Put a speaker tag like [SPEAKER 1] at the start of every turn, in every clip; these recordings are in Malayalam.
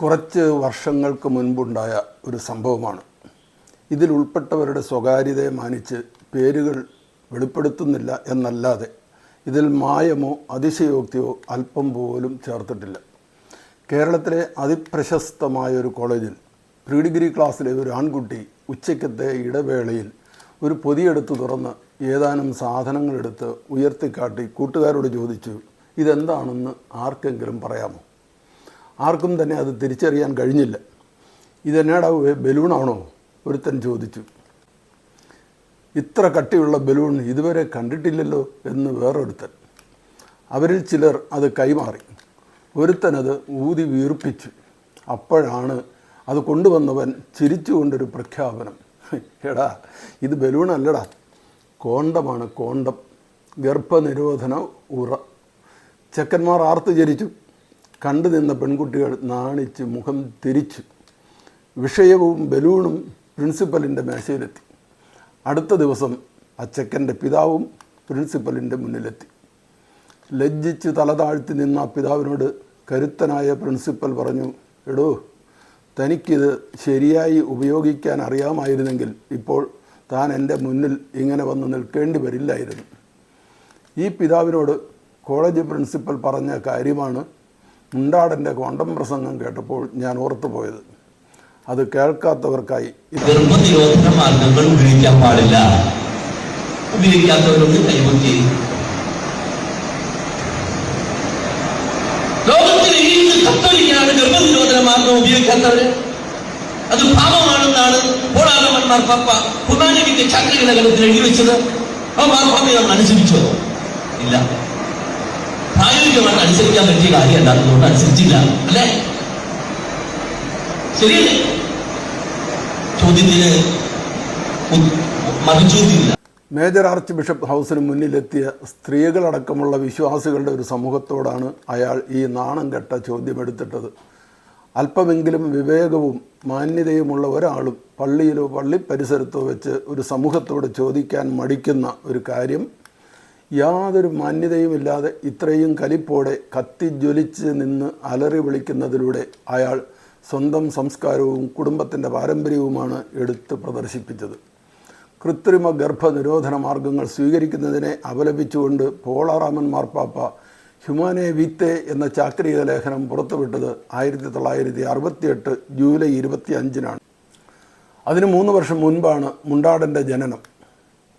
[SPEAKER 1] കുറച്ച് വർഷങ്ങൾക്ക് മുൻപുണ്ടായ ഒരു സംഭവമാണ്. ഇതിൽ ഉൾപ്പെട്ടവരുടെ സ്വകാര്യതയെ മാനിച്ച് പേരുകൾ വെളിപ്പെടുത്തുന്നില്ല എന്നല്ലാതെ ഇതിൽ മായമോ അതിശയോക്തിയോ അല്പം പോലും ചേർത്തിട്ടില്ല. കേരളത്തിലെ അതിപ്രശസ്തമായ ഒരു കോളേജിൽ പ്രീ ഡിഗ്രി ക്ലാസ്സിലെ ഒരു ആൺകുട്ടി ഉച്ചയ്ക്കത്തെ ഇടവേളയിൽ ഒരു പൊതിയെടുത്ത് തുറന്ന് ഏതാനും സാധനങ്ങളെടുത്ത് ഉയർത്തിക്കാട്ടി കൂട്ടുകാരോട് ചോദിച്ചു ഇതെന്താണെന്ന് ആർക്കെങ്കിലും പറയാമോ? ആർക്കും തന്നെ അത് തിരിച്ചറിയാൻ കഴിഞ്ഞില്ല. ഇതെന്നാടാ ബലൂണാണോ? ഒരുത്തൻ ചോദിച്ചു. ഇത്ര കട്ടിയുള്ള ബലൂൺ ഇതുവരെ കണ്ടിട്ടില്ലല്ലോ എന്ന് വേറൊരുത്തൻ. അവരിൽ ചിലർ അത് കൈമാറി. ഒരുത്തനത് ഊതി വീർപ്പിച്ചു. അപ്പോഴാണ് അത് കൊണ്ടുവന്നവൻ ചിരിച്ചുകൊണ്ടൊരു പ്രഖ്യാപനം. എടാ ഇത് ബലൂണല്ലടാ. കോണ്ടമാണ് കോണ്ടം. ഗർഭനിരോധന ഉറ. ചെക്കന്മാർ ആർത്തു ജരിച്ചു കണ്ടു നിന്ന പെൺകുട്ടികൾ നാണിച്ച് മുഖം തിരിച്ചു. വിഷയവും ബലൂണും പ്രിൻസിപ്പലിന്റെ മേശയിലെത്തി. അടുത്ത ദിവസം അച്ചക്കന്റെ പിതാവും പ്രിൻസിപ്പലിന്റെ മുന്നിലെത്തി. ലജ്ജിച്ച് തല താഴ്ത്തി നിന്ന പിതാവിനോട് കരുത്തനായ പ്രിൻസിപ്പൽ പറഞ്ഞു എടോ തനിക്കിത് ശരിയായി ഉപയോഗിക്കാൻ അറിയാമായിരുന്നെങ്കിൽ ഇപ്പോൾ താൻ എന്റെ മുന്നിൽ ഇങ്ങനെ വന്ന് നിൽക്കേണ്ടി വരില്ലായിരുന്നു. ഈ പിതാവിനോട് കോളേജ് പ്രിൻസിപ്പൽ പറഞ്ഞ കാര്യമാണ് മുണ്ടാടന്റെ കോണ്ടം പ്രസംഗം കേട്ടപ്പോൾ ഞാൻ ഓർത്തുപോയത് അത് കേൾക്കാത്തവർക്കായി
[SPEAKER 2] പാടില്ല. അത് പാപമാണെന്നാണ് പോളാകമന്മാർ പപ്പ കുർബാനവിന്റെ ചാക്രികനകലത്തിൽ എഴുതി വെച്ചത്. ആ മാർപ്പാപ്പ അനുസരിച്ചോ? ഇല്ല. പ്രായോഗികമായിട്ട് അനുസരിക്കാൻ പറ്റിയ കാര്യമല്ല. അതുകൊണ്ട് അനുസരിച്ചില്ല ശരിയല്ലേ? ചോദ്യത്തിന് മറുചോദ്യമില്ല.
[SPEAKER 1] മേജർ ആർച്ച് ബിഷപ്പ് ഹൗസിന് മുന്നിലെത്തിയ സ്ത്രീകളടക്കമുള്ള വിശ്വാസികളുടെ ഒരു സമൂഹത്തോടാണ് അയാൾ ഈ നാണം കെട്ട ചോദ്യമെടുത്തിട്ടത്. അല്പമെങ്കിലും വിവേകവും മാന്യതയുമുള്ള ഒരാളും പള്ളിയിലോ പള്ളി പരിസരത്തോ വെച്ച് ഒരു സമൂഹത്തോട് ചോദിക്കാൻ മടിക്കുന്ന ഒരു കാര്യം യാതൊരു മാന്യതയുമില്ലാതെ ഇത്രയും കലിപ്പോടെ കത്തിജ്വലിച്ച് നിന്ന് അലറി വിളിക്കുന്നതിലൂടെ അയാൾ സ്വന്തം സംസ്കാരവും കുടുംബത്തിന്റെ പാരമ്പര്യവുമാണ് എടുത്ത് പ്രദർശിപ്പിച്ചത്. കൃത്രിമ ഗർഭനിരോധന മാർഗങ്ങൾ സ്വീകരിക്കുന്നതിനെ അപലപിച്ചുകൊണ്ട് പോളാറാമൻ മാർപ്പാപ്പ ഹ്യുമാനെ വിത്തെ എന്ന ചാക്രിക ലേഖനം പുറത്തുവിട്ടത് ആയിരത്തി തൊള്ളായിരത്തി അറുപത്തിയെട്ട് ജൂലൈ ഇരുപത്തി അഞ്ചിനാണ് അതിന് മൂന്ന് വർഷം മുൻപാണ് മുണ്ടാടന്റെ ജനനം.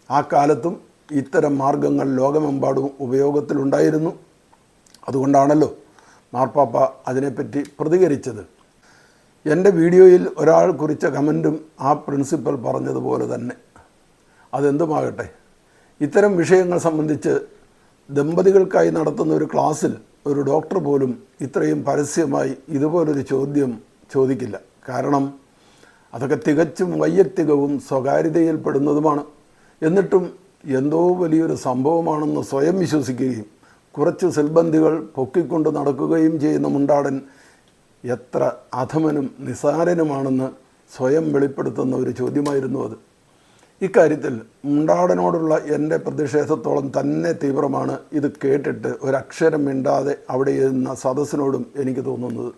[SPEAKER 1] ആ കാലത്തും ഇത്തരം മാർഗങ്ങൾ ലോകമെമ്പാടും ഉപയോഗത്തിലുണ്ടായിരുന്നു. അതുകൊണ്ടാണല്ലോ മാർപ്പാപ്പ അതിനെപ്പറ്റി പ്രതികരിച്ചത്. എന്റെ വീഡിയോയിൽ ഒരാൾ കുറിച്ച കമന്റും ആ പ്രിൻസിപ്പൽ പറഞ്ഞതുപോലെ തന്നെ. അതെന്തുമാകട്ടെ? ഇത്തരം വിഷയങ്ങൾ സംബന്ധിച്ച് ദമ്പതികൾക്കായി നടത്തുന്ന ഒരു ക്ലാസ്സിൽ ഒരു ഡോക്ടർ പോലും ഇത്രയും പരസ്യമായി ഇതുപോലൊരു ചോദ്യം ചോദിക്കില്ല. കാരണം അതൊക്കെ തികച്ചും വൈയക്തികവും സ്വകാര്യതയിൽപ്പെടുന്നതുമാണ്. എന്നിട്ടും എന്തോ വലിയൊരു സംഭവമാണെന്ന് സ്വയം വിശ്വസിക്കുകയും കുറച്ച് സെൽബന്ധികൾ പൊക്കിക്കൊണ്ട് നടക്കുകയും ചെയ്യുന്ന മുണ്ടാടൻ എത്ര അധമനും നിസാരനുമാണെന്ന് സ്വയം വെളിപ്പെടുത്തുന്ന ഒരു ചോദ്യമായിരുന്നു അത്. ഇക്കാര്യത്തിൽ മുണ്ടാടനോടുള്ള എന്റെ പ്രതിഷേധത്തോളം തന്നെ തീവ്രമാണ്. ഇത് കേട്ടിട്ട് ഒരക്ഷരം മിണ്ടാതെ അവിടെ ഇരുന്ന സദസ്സിനോടും എനിക്ക് തോന്നുന്നത്.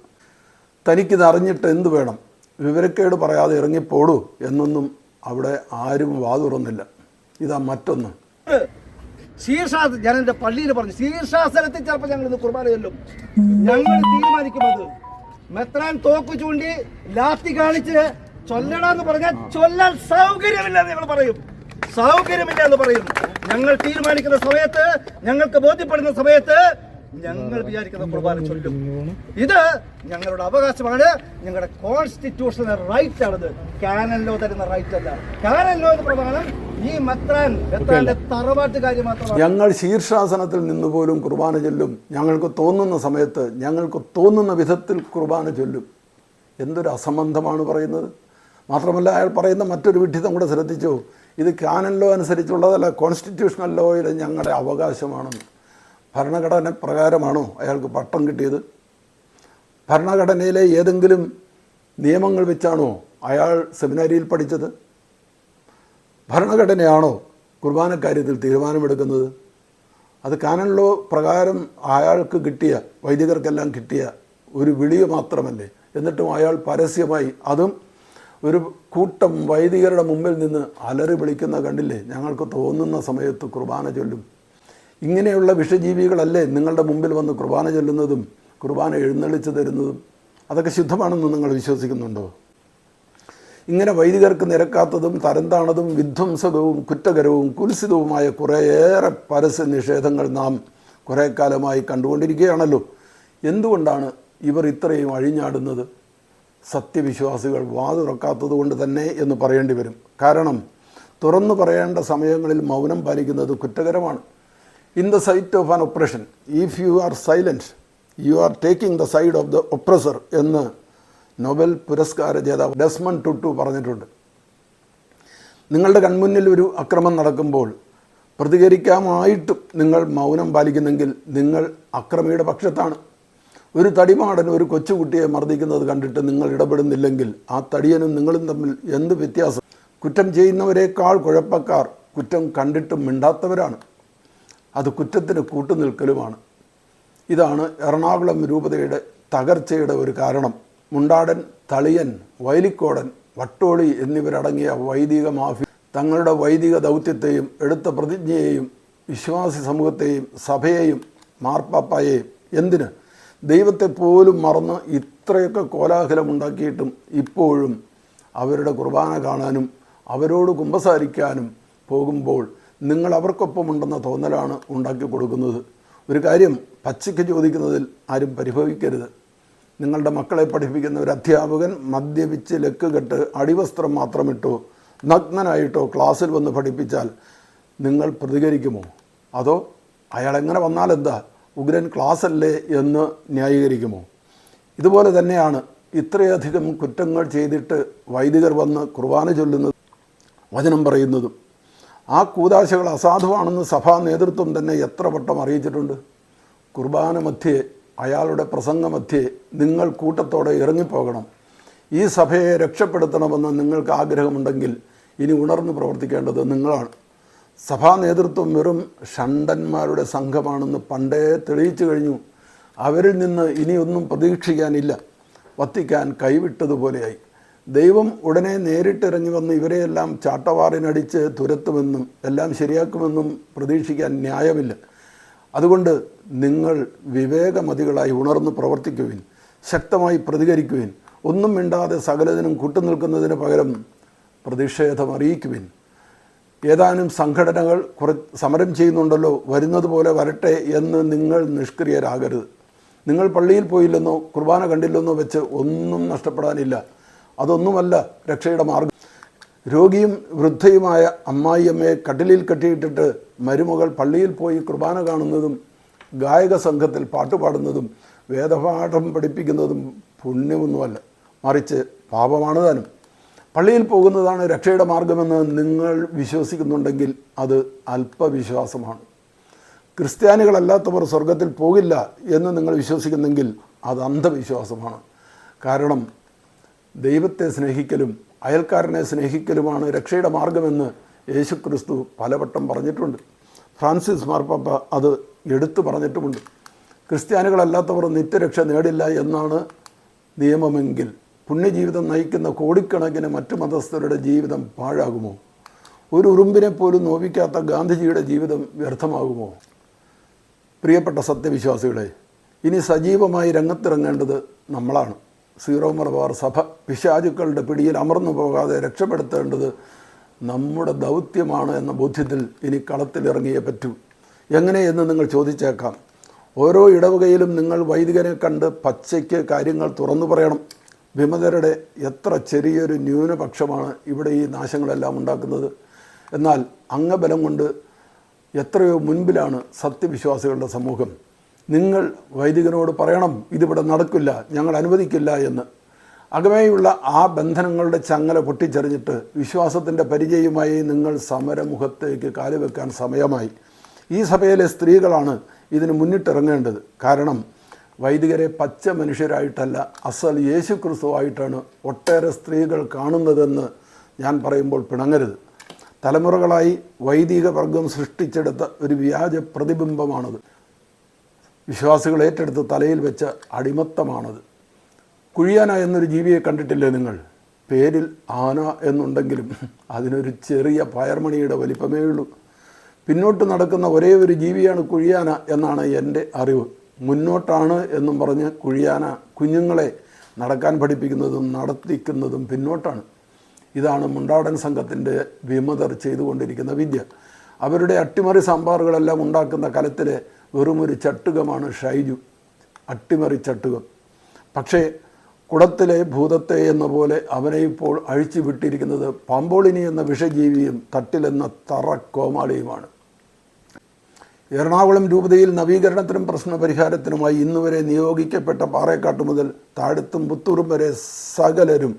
[SPEAKER 1] തനിക്കിത് അറിഞ്ഞിട്ട് എന്ത് വേണം? വിവരക്കേട് പറയാതെ ഇറങ്ങിപ്പോടൂ എന്നൊന്നും അവിടെ ആരും വാതുറന്നില്ല. ഇതാ മറ്റൊന്ന്.
[SPEAKER 3] ശീർഷാസ് ഞാൻ എന്റെ പള്ളിയിൽ പറഞ്ഞു ശീർഷാസനത്തിൽ ചിലപ്പോൾ ഞങ്ങൾ ഇന്ന് കുർബാന ചൊല്ലും. ഞങ്ങൾ തീരുമാനിക്കുന്നത് മെത്രാൻ തോക്ക് ചൂണ്ടി ലാത്തി കാണിച്ച് ചൊല്ലടാന്ന് പറഞ്ഞാൽ ചൊല്ലാൻ സൗകര്യമില്ല എന്ന് ഞങ്ങൾ പറയും. സൗകര്യമില്ല എന്ന് പറയും. ഞങ്ങൾ തീരുമാനിക്കുന്ന സമയത്ത് ഞങ്ങൾക്ക് ബോധ്യപ്പെടുന്ന സമയത്ത് ഞങ്ങൾ വിചാരിക്കുന്ന കുർബാന ചൊല്ലും. ഇത് ഞങ്ങളുടെ അവകാശമാണ്. ഞങ്ങളുടെ കോൺസ്റ്റിറ്റ്യൂഷണൽ റൈറ്റ് ആണത്. കാനൻ ലോ തരുന്ന റൈറ്റ് അല്ല. കാനൻ ലോ എന്ന് പ്രമാണം ഈ മെത്രാൻ മാത്രമാണ്.
[SPEAKER 1] ഞങ്ങൾ ശീർഷാസനത്തിൽ നിന്നുപോലും കുർബാന ചൊല്ലും. ഞങ്ങൾക്ക് തോന്നുന്ന സമയത്ത് ഞങ്ങൾക്ക് തോന്നുന്ന വിധത്തിൽ കുർബാന ചൊല്ലും. എന്തൊരു അസംബന്ധമാണ് പറയുന്നത്? മാത്രമല്ല അയാൾ പറയുന്ന മറ്റൊരു വിഡ്ഢിതം കൂടെ ശ്രദ്ധിച്ചു. ഇത് കാനൻ ലോ അനുസരിച്ചുള്ളതല്ല കോൺസ്റ്റിറ്റ്യൂഷണൽ ലോയിൽ ഞങ്ങളുടെ അവകാശമാണെന്ന്. ഭരണഘടന പ്രകാരമാണോ അയാൾക്ക് പട്ടം കിട്ടിയത്? ഭരണഘടനയിലെ ഏതെങ്കിലും നിയമങ്ങൾ വെച്ചാണോ അയാൾ സെമിനാരിയിൽ പഠിച്ചത്? ഭരണഘടനയാണോ കുർബാന കാര്യത്തിൽ തീരുമാനമെടുക്കുന്നത്? അത് കാനൻ ലോ പ്രകാരം അയാൾക്ക് കിട്ടിയ വൈദികർക്കെല്ലാം കിട്ടിയ ഒരു വിളി മാത്രമല്ലേ? എന്നിട്ടും അയാൾ പരസ്യമായി അതും ഒരു കൂട്ടം വൈദികരുടെ മുമ്പിൽ നിന്ന് അലറി വിളിക്കുന്ന കണ്ടില്ലേ? ഞങ്ങൾക്ക് തോന്നുന്ന സമയത്ത് കുർബാന ചൊല്ലും. ഇങ്ങനെയുള്ള വിഷജീവികളല്ലേ നിങ്ങളുടെ മുമ്പിൽ വന്ന് കുർബാന ചൊല്ലുന്നതും കുർബാന എഴുന്നള്ളിച്ച് തരുന്നതും? അതൊക്കെ ശുദ്ധമാണെന്ന് നിങ്ങൾ വിശ്വസിക്കുന്നുണ്ടോ? ഇങ്ങനെ വൈദികർക്ക് നിരക്കാത്തതും തരംതാണതും വിധ്വംസകവും കുറ്റകരവും കുൽസിതവുമായ കുറേയേറെ പരസ്യ നിഷേധങ്ങൾ നാം കുറേ കാലമായി കണ്ടുകൊണ്ടിരിക്കുകയാണല്ലോ. എന്തുകൊണ്ടാണ് ഇവർ ഇത്രയും അഴിഞ്ഞാടുന്നത്? സത്യവിശ്വാസികൾ വാതുറക്കാത്തത് കൊണ്ട് തന്നെ എന്ന് പറയേണ്ടി വരും. കാരണം തുറന്നു പറയേണ്ട സമയങ്ങളിൽ മൗനം പാലിക്കുന്നത് കുറ്റകരമാണ്. In the sight of an oppression if you are silent you are taking the side of the oppressor എന്ന് നൊബൽ പുരസ്കാര ജേതാവ് ഡെസ്മൺ ടുട്ടു പറഞ്ഞിട്ടുണ്ട്. നിങ്ങളുടെ കൺമുന്നിൽ ഒരു അക്രമം നടക്കുമ്പോൾ പ്രതികരിക്കാമായിട്ടും നിങ്ങൾ മൗനം പാലിക്കുന്നെങ്കിൽ നിങ്ങൾ അക്രമിയുടെ പക്ഷത്താണ്. ഒരു തടിമാടൻ ഒരു കൊച്ചുകുട്ടിയെ മർദ്ദിക്കുന്നത് കണ്ടിട്ട് നിങ്ങൾ ഇടപെടുന്നില്ലെങ്കിൽ ആ തടിയനും നിങ്ങളും തമ്മിൽ എന്ത് വ്യത്യാസം? കുറ്റം ചെയ്യുന്നവരെക്കാൾ കുഴപ്പക്കാർ കുറ്റം കണ്ടിട്ടും മിണ്ടാത്തവരാണ്. അത് കുറ്റത്തിന് കൂട്ടുനിൽക്കലുമാണ്. ഇതാണ് എറണാകുളം രൂപതയുടെ തകർച്ചയുടെ ഒരു കാരണം. മുണ്ടാടൻ തളിയൻ വയലിക്കോടൻ വട്ടോളി എന്നിവരടങ്ങിയ വൈദിക മാഫി തങ്ങളുടെ വൈദിക ദൗത്യത്തെയും എടുത്ത പ്രതിജ്ഞയെയും വിശ്വാസി സമൂഹത്തെയും സഭയെയും മാർപ്പാപ്പായെയും എന്തിന്? ദൈവത്തെ പോലും മറന്ന് ഇത്രയൊക്കെ കോലാഹലമുണ്ടാക്കിയിട്ടും ഇപ്പോഴും അവരുടെ കുർബാന കാണാനും അവരോട് കുമ്പസാരിക്കാനും പോകുമ്പോൾ നിങ്ങൾ അവർക്കൊപ്പമുണ്ടെന്ന തോന്നലാണ് ഉണ്ടാക്കി കൊടുക്കുന്നത്. ഒരു കാര്യം പച്ചയ്ക്ക് ചോദിക്കുന്നതിൽ ആരും പരിഭവിക്കരുത്. നിങ്ങളുടെ മക്കളെ പഠിപ്പിക്കുന്ന ഒരു അധ്യാപകൻ മദ്യപിച്ച് ലക്ക് കെട്ട് അടിവസ്ത്രം മാത്രമിട്ടോ നഗ്നനായിട്ടോ ക്ലാസ്സിൽ വന്ന് പഠിപ്പിച്ചാൽ നിങ്ങൾ പ്രതികരിക്കുമോ? അതോ അയാൾ എങ്ങനെ വന്നാൽ എന്താ? ഉഗ്രൻ ക്ലാസ്സല്ലേ എന്ന് ന്യായീകരിക്കുമോ? ഇതുപോലെ തന്നെയാണ് ഇത്രയധികം കുറ്റങ്ങൾ ചെയ്തിട്ട് വൈദികർ വന്ന് കുർബാന ചൊല്ലുന്നത് വചനം പറയുന്നതും. ആ കൂതാശകൾ അസാധുവാണെന്ന് സഭാ നേതൃത്വം തന്നെ എത്ര വട്ടം അറിയിച്ചിട്ടുണ്ട്? കുർബാന മധ്യേ അയാളുടെ പ്രസംഗമധ്യേ നിങ്ങൾ കൂട്ടത്തോടെ ഇറങ്ങിപ്പോകണം. ഈ സഭയെ രക്ഷപ്പെടുത്തണമെന്ന് നിങ്ങൾക്ക് ആഗ്രഹമുണ്ടെങ്കിൽ ഇനി ഉണർന്നു പ്രവർത്തിക്കേണ്ടത് നിങ്ങളാണ്. സഭാ നേതൃത്വം വെറും ഷണ്ടന്മാരുടെ സംഘമാണെന്ന് പണ്ടേ തെളിയിച്ചു കഴിഞ്ഞു. അവരിൽ നിന്ന് ഇനിയൊന്നും പ്രതീക്ഷിക്കാനില്ല. വത്തിക്കാൻ കൈവിട്ടതുപോലെയായി. ദൈവം ഉടനെ നേരിട്ടിറങ്ങി വന്ന് ഇവരെയെല്ലാം ചാട്ടവാറിനടിച്ച് തുരത്തുമെന്നും എല്ലാം ശരിയാക്കുമെന്നും പ്രതീക്ഷിക്കാൻ ന്യായമില്ല. അതുകൊണ്ട് നിങ്ങൾ വിവേകമതികളായി ഉണർന്ന് പ്രവർത്തിക്കുവിൻ ശക്തമായി പ്രതികരിക്കുവിൻ ഒന്നും മിണ്ടാതെ സകലതിനും കൂട്ടുനിൽക്കുന്നതിന് പകരം പ്രതിഷേധം അറിയിക്കുവിൻ. ഏതാനും സംഘടനകൾ കുറ സമരം ചെയ്യുന്നുണ്ടല്ലോ വരുന്നത് പോലെ വരട്ടെ എന്ന് നിങ്ങൾ നിഷ്ക്രിയരാകരുത്. നിങ്ങൾ പള്ളിയിൽ പോയില്ലെന്നോ കുർബാന കണ്ടില്ലെന്നോ വെച്ച് ഒന്നും നഷ്ടപ്പെടാനില്ല. അതൊന്നുമല്ല രക്ഷയുടെ മാർഗം. രോഗിയും വൃദ്ധയുമായ അമ്മായിയമ്മയെ കട്ടിലിൽ കെട്ടിയിട്ടിട്ട് മരുമകൾ പള്ളിയിൽ പോയി കുർബാന കാണുന്നതും ഗായക സംഘത്തിൽ പാട്ടുപാടുന്നതും വേദപാഠം പഠിപ്പിക്കുന്നതും പുണ്യമൊന്നുമല്ല. മറിച്ച് പാപമാണ് താനും. പള്ളിയിൽ പോകുന്നതാണ് രക്ഷയുടെ മാർഗമെന്ന് നിങ്ങൾ വിശ്വസിക്കുന്നുണ്ടെങ്കിൽ അത് അല്പവിശ്വാസമാണ്. ക്രിസ്ത്യാനികളല്ലാത്തവർ സ്വർഗത്തിൽ പോകില്ല എന്ന് നിങ്ങൾ വിശ്വസിക്കുന്നെങ്കിൽ അത് അന്ധവിശ്വാസമാണ്. കാരണം ദൈവത്തെ സ്നേഹിക്കലും അയൽക്കാരനെ സ്നേഹിക്കലുമാണ് രക്ഷയുടെ മാർഗമെന്ന് യേശുക്രിസ്തു പലവട്ടം പറഞ്ഞിട്ടുണ്ട്. ഫ്രാൻസിസ് മാർപ്പാപ്പ അത് എടുത്തു പറഞ്ഞിട്ടുമുണ്ട്. ക്രിസ്ത്യാനികളല്ലാത്തവർ നിത്യരക്ഷ നേടില്ല എന്നാണ് നിയമമെങ്കിൽ പുണ്യജീവിതം നയിക്കുന്ന കോടിക്കണക്കിന് മറ്റു മതസ്ഥരുടെ ജീവിതം പാഴാകുമോ? ഒരു ഉറുമ്പിനെ പോലും നോവിക്കാത്ത ഗാന്ധിജിയുടെ ജീവിതം വ്യർത്ഥമാകുമോ? പ്രിയപ്പെട്ട സത്യവിശ്വാസികളെ ഇനി സജീവമായി രംഗത്തിറങ്ങേണ്ടത് നമ്മളാണ്. സീറോ മലബാർ സഭ പിശാചുക്കളുടെ പിടിയിൽ അമർന്നു പോകാതെ രക്ഷപ്പെടുത്തേണ്ടത് നമ്മുടെ ദൗത്യമാണ് എന്ന ബോധ്യത്തിൽ ഇനി കളത്തിലിറങ്ങിയേ പറ്റൂ. എങ്ങനെയെന്ന് നിങ്ങൾ ചോദിച്ചേക്കാം. ഓരോ ഇടവകയിലും നിങ്ങൾ വൈദികനെ കണ്ട് പച്ചയ്ക്ക് കാര്യങ്ങൾ തുറന്നു പറയണം. വിമതരുടെ എത്ര ചെറിയൊരു ന്യൂനപക്ഷമാണ് ഇവിടെ ഈ നാശങ്ങളെല്ലാം ഉണ്ടാക്കുന്നത്. എന്നാൽ അംഗബലം കൊണ്ട് എത്രയോ മുൻപിലാണ് സത്യവിശ്വാസികളുടെ സമൂഹം. നിങ്ങൾ വൈദികനോട് പറയണം ഇതിവിടെ നടക്കില്ല ഞങ്ങൾ അനുവദിക്കില്ല എന്ന്. അകമേയുള്ള ആ ബന്ധനങ്ങളുടെ ചങ്ങല പൊട്ടിച്ചെറിഞ്ഞിട്ട് വിശ്വാസത്തിന്റെ പരിചയമായി നിങ്ങൾ സമരമുഖത്തേക്ക് കാലുവെക്കാൻ സമയമായി. ഈ സഭയിലെ സ്ത്രീകളാണ് ഇതിന് മുന്നിട്ടിറങ്ങേണ്ടത്. കാരണം വൈദികരെ പച്ച മനുഷ്യരായിട്ടല്ല അസൽ യേശു ക്രിസ്തുവായിട്ടാണ് ഒട്ടേറെ സ്ത്രീകൾ കാണുന്നതെന്ന് ഞാൻ പറയുമ്പോൾ പിണങ്ങരുത്. തലമുറകളായി വൈദിക വർഗം സൃഷ്ടിച്ചെടുത്ത ഒരു വ്യാജ പ്രതിബിംബമാണത്. വിശ്വാസികൾ ഏറ്റെടുത്ത് തലയിൽ വെച്ച അടിമത്തമാണത്. കുഴിയാന എന്നൊരു ജീവിയെ കണ്ടിട്ടില്ലേ നിങ്ങൾ? പേരിൽ ആന എന്നുണ്ടെങ്കിലും അതിനൊരു ചെറിയ പയർമണിയുടെ വലിപ്പമേ ഉള്ളൂ. പിന്നോട്ട് നടക്കുന്ന ഒരേ ഒരു ജീവിയാണ് കുഴിയാന എന്നാണ് എന്റെ അറിവ്. മുന്നോട്ടാണ് എന്നും പറഞ്ഞ് കുഴിയാന കുഞ്ഞുങ്ങളെ നടക്കാൻ പഠിപ്പിക്കുന്നതും നടത്തിക്കുന്നതും പിന്നോട്ടാണ്. ഇതാണ് മുണ്ടാടൻ സംഘത്തിന്റെ വിമതർ ചെയ്തുകൊണ്ടിരിക്കുന്ന വിദ്യ. അവരുടെ അട്ടിമറി സാമ്പാറുകളെല്ലാം ഉണ്ടാക്കുന്ന കലത്തിലെ വെറുമൊരു ചട്ടുകമാണ് ഷൈജു. അട്ടിമറി ചട്ടുകം. പക്ഷേ കുടത്തിലെ ഭൂതത്തെ എന്ന പോലെ അവനെ ഇപ്പോൾ അഴിച്ചു വിട്ടിരിക്കുന്നത് പാമ്പോളിനി എന്ന വിഷജീവിയും തട്ടിലെന്ന തറ കോമാളിയുമാണ്. എറണാകുളം രൂപതയിൽ നവീകരണത്തിനും പ്രശ്നപരിഹാരത്തിനുമായി ഇന്നുവരെ നിയോഗിക്കപ്പെട്ട പാറേക്കാട്ട് മുതൽ താഴത്തും പുത്തൂറും വരെ സകലരും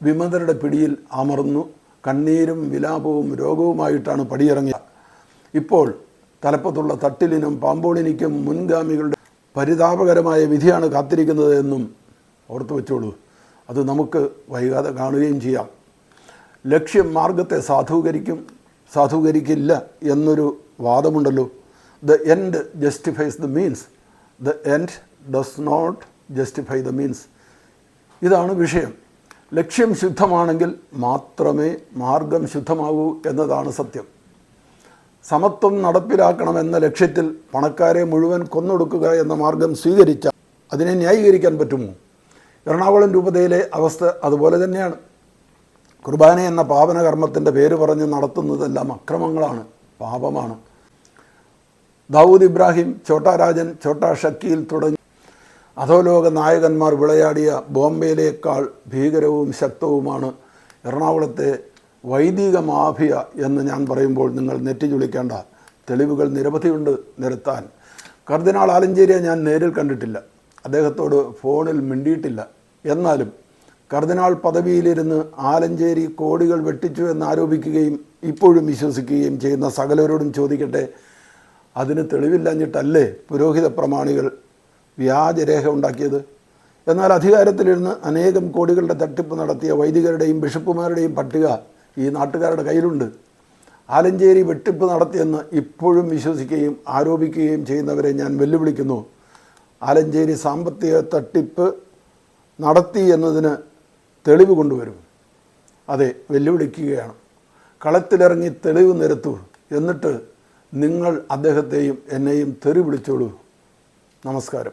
[SPEAKER 1] വിമതരുടെ പിടിയിൽ അമർന്നു കണ്ണീരും വിലാപവും രോഗവുമായിട്ടാണ് പടിയിറങ്ങിയത്. ഇപ്പോൾ തലപ്പത്തുള്ള തട്ടിലിനും പാമ്പോളിനിക്കും മുൻഗാമികളുടെ പരിതാപകരമായ വിധിയാണ് കാത്തിരിക്കുന്നത് എന്നും ഓർത്തു വെച്ചോളൂ. അത് നമുക്ക് വൈകാതെ കാണുകയും ചെയ്യാം. ലക്ഷ്യം മാർഗത്തെ സാധൂകരിക്കും സാധൂകരിക്കില്ല എന്നൊരു വാദമുണ്ടല്ലോ. The end justifies the means the end does not justify the means ഇതാണ് വിഷയം. ലക്ഷ്യം ശുദ്ധമാണെങ്കിൽ മാത്രമേ മാർഗം ശുദ്ധമാകൂ എന്നതാണ് സത്യം. സമത്വം നടപ്പിലാക്കണമെന്ന ലക്ഷ്യത്തിൽ പണക്കാരെ മുഴുവൻ കൊന്നൊടുക്കുക എന്ന മാർഗം സ്വീകരിച്ച അതിനെ ന്യായീകരിക്കാൻ പറ്റുമോ? എറണാകുളം രൂപതയിലെ അവസ്ഥ അതുപോലെ തന്നെയാണ്. കുർബാന എന്ന പാവനകർമ്മത്തിന്റെ പേര് പറഞ്ഞ് നടത്തുന്നതെല്ലാം അക്രമങ്ങളാണ് പാപമാണ്. ദാവൂദ് ഇബ്രാഹിം ചോട്ടാ രാജൻ ചോട്ടാ ഷക്കീൽ തുടങ്ങി അധോലോക നായകന്മാർ വിളയാടിയ ബോംബെയിലേക്കാൾ ഭീകരവും ശക്തവുമാണ് എറണാകുളത്തെ വൈദിക മാഫിയ എന്ന് ഞാൻ പറയുമ്പോൾ നിങ്ങൾ നെറ്റിചുളിക്കേണ്ട തെളിവുകൾ നിരവധിയുണ്ട് നിരത്താൻ. കർദിനാൾ ആലഞ്ചേരിയെ ഞാൻ നേരിൽ കണ്ടിട്ടില്ല. അദ്ദേഹത്തോട് ഫോണിൽ മിണ്ടിയിട്ടില്ല. എന്നാലും കർദിനാൾ പദവിയിലിരുന്ന് ആലഞ്ചേരി കോടികൾ വെട്ടിച്ചു എന്ന് ആരോപിക്കുകയും ഇപ്പോഴും വിശ്വസിക്കുകയും ചെയ്യുന്ന സകലരോടും ചോദിക്കട്ടെ അതിന് തെളിവില്ലാഞ്ഞിട്ടല്ലേ പുരോഹിത പ്രമാണികൾ വ്യാജരേഖ ഉണ്ടാക്കിയത്? എന്നാൽ അധികാരത്തിലിരുന്ന് അനേകം കോടികളുടെ തട്ടിപ്പ് നടത്തിയ വൈദികരുടെയും ബിഷപ്പുമാരുടെയും പട്ടിക ഈ നാട്ടുകാരുടെ കയ്യിലുണ്ട്. ആലഞ്ചേരി വെട്ടിപ്പ് നടത്തിയെന്ന് ഇപ്പോഴും വിശ്വസിക്കുകയും ആരോപിക്കുകയും ചെയ്യുന്നവരെ ഞാൻ വെല്ലുവിളിക്കുന്നു. ആലഞ്ചേരി സാമ്പത്തിക തട്ടിപ്പ് നടത്തി എന്നതിന് തെളിവ് കൊണ്ടുവരും. അതെ വെല്ലുവിളിക്കുകയാണ്. കളത്തിലിറങ്ങി തെളിവ് നിരത്തൂ എന്നിട്ട് നിങ്ങൾ അദ്ദേഹത്തെയും എന്നെയും തെറി വിളിച്ചോളൂ. നമസ്കാരം.